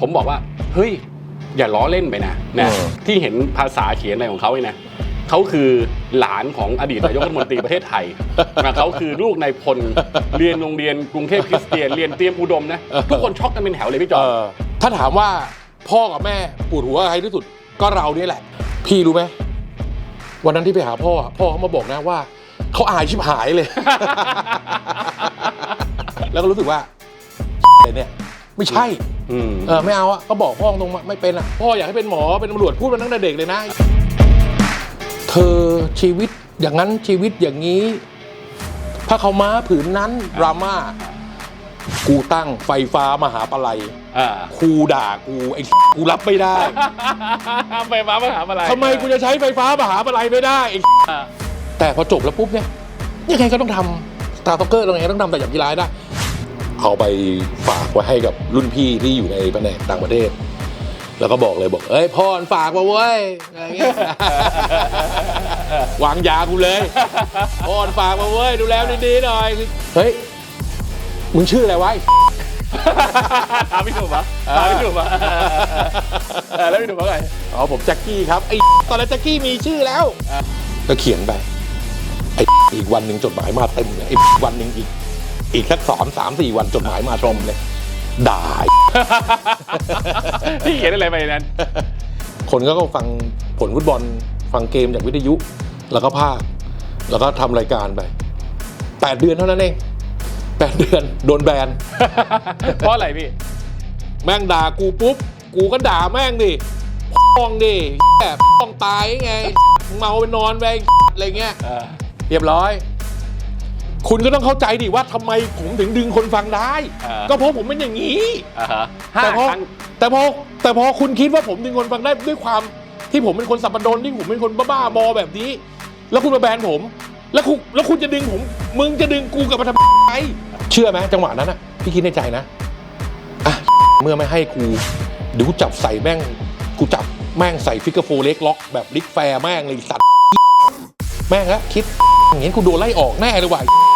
ผมบอกว่า เฮ้ย อย่าล้อเล่นไปนะนะเออที่เห็นภาษาเขียนอะไรของเขาเนี่ยนะเขาคือหลานของอดีตนายกรัฐมนตรีประเทศไทยนะเขาคือลูกนายพลเรียนโรงเรียนกรุงเทพคริสเตียนเรียนเตรียมอุดมนะทุกคนช็อกกันเป็นแถวเลยพี่จเออมอถ้าถามว่าพ่อกับแม่ปวดหัวกับใครที่สุดก็เราเนี่ยแหละ พี่รู้ไหมวันนั้นที่ไปหาพ่ออะพ่อเขามาบอกนะว่าเขาอายชิบหายเลย แล้วก็รู้สึกว่าเนี่ย ไม่ใช่อืม เออไม่เอาอะก็บอกพ่อตรงๆไม่เป็นอะพ่ออยากให้เป็นหมอเป็นตำรวจพูดมาตั้งแต่เด็กเลยนะ เธอชีวิตอย่างนั้นชีวิตอย่างนี้ผ้าเขาวม้าผืนนั้นดราม่ากูตั้งไฟฟ้ามหาปลัยอ่าครูด่ากูไอ้กูรับไม่ได้ไฟฟ้ามหาอะไรทำไมกูจะใช้ไฟฟ้ามหาปลัยไม่ได้ไอ้อ่าแต่พอจบแล้วปุ๊บเนี่ยยังไงก็ต้องทำสตาร์ต็อกเกอร์ยังไงก็ต้องทำแต่อย่างกีฬาให้ได้ เอาไปฝากไว้ให้กับรุ่นพี่ที่อยู่ในแผนกต่างประเทศ แล้วก็บอกเลยบอก เอ้ยพ่อฝากมาเว้ยอะไรเงี้ยวางยากูเลยพ่อฝากมาเว้ยดูแลดีๆหน่อยเฮ้ยมึงชื่ออะไรวะไอ้ถามพี่หนุ่มปะถามพี่หนุ่มปะเออแล้วพี่หนุ่มว่าไงอ๋อผมแจ็คกี้ครับไอ้ตอนนั้นแจ็คกี้มีชื่อแล้วอะก็เขียนไปไอ้อีกวันหนึ่งจดหมายมาเต็มเลยไอ้วันหนึ่งอีก อีกสักสองสามสี่วันจดหมายมาตรงเลยด่า พี่เขียนอะไรไปในนั้น คนก็ฟังผลฟุตบอล ฟังเกมจากวิทยุ แล้วก็ภาค แล้วก็ทำรายการไปแปดเดือนเท่านั้นเองแปดเดือนโดนแบน เพราะอะไรพี่ แม่งด่ากูปุ๊บ กูก็ด่าแม่งดิป้องดิแบบป้องตายไง เมาไปนอนไปอะไรเงี้ยเออเรียบร้อย คุณก็ต้องเข้าใจดิว่าทำไมผมถึงดึงคนฟังได้อ่าก็เพราะผมเป็นอย่างนี้ อ่าฮะห้าแต่พอครั้ง แต่พอแต่พอคุณคิดว่าผมดึงคนฟังได้ด้วยความที่ผมเป็นคนสับปะรดที่ผมเป็นคนบ้าๆบอแบบนี้ แล้วคุณมาแบนผม แล้วคุณแล้วคุณจะดึงผม มึงจะดึงกูกลับมาทำไมเชื่อไหมจังหวะนั้นอะพี่คิดในใจนะอะเมื่อไม่ให้กูเดี๋ยวกูจับใส่แม่งกูจับแม่งใส่ฟิกเกอร์โฟเล็กล็อกแบบลิกแฟร์แม่งเลยไอ้สัตว์แม่งฮะคิดอย่างงี้กูโดนไล่ออกแน่เลยว่ะแม่ง